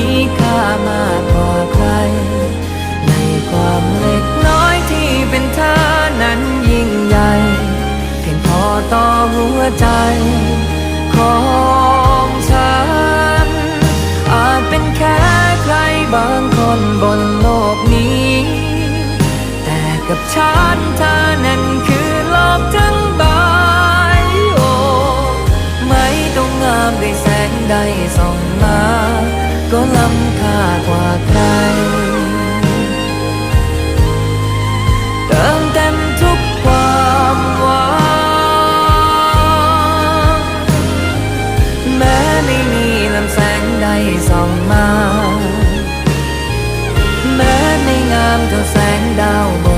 มีค่ามากกว่าใคร ในความเล็กน้อยที่เป็นเธอนั้นยิ่งใหญ่ เพียงพอต่อหัวใจ ของฉัน อาจเป็นแค่ใครบางคนบนโลกนี้ แต่กับฉันเธอนั้นคือโลกทั้งใบไม่ต้องงามด้วยแสงใดส่องมา ก็ล้ำค่ากว่าใคร เติมเต็มทุกความหวังแม้ไม่มีลำแสงใดส่องมา แม้ไม่งามเท่าแสงดาว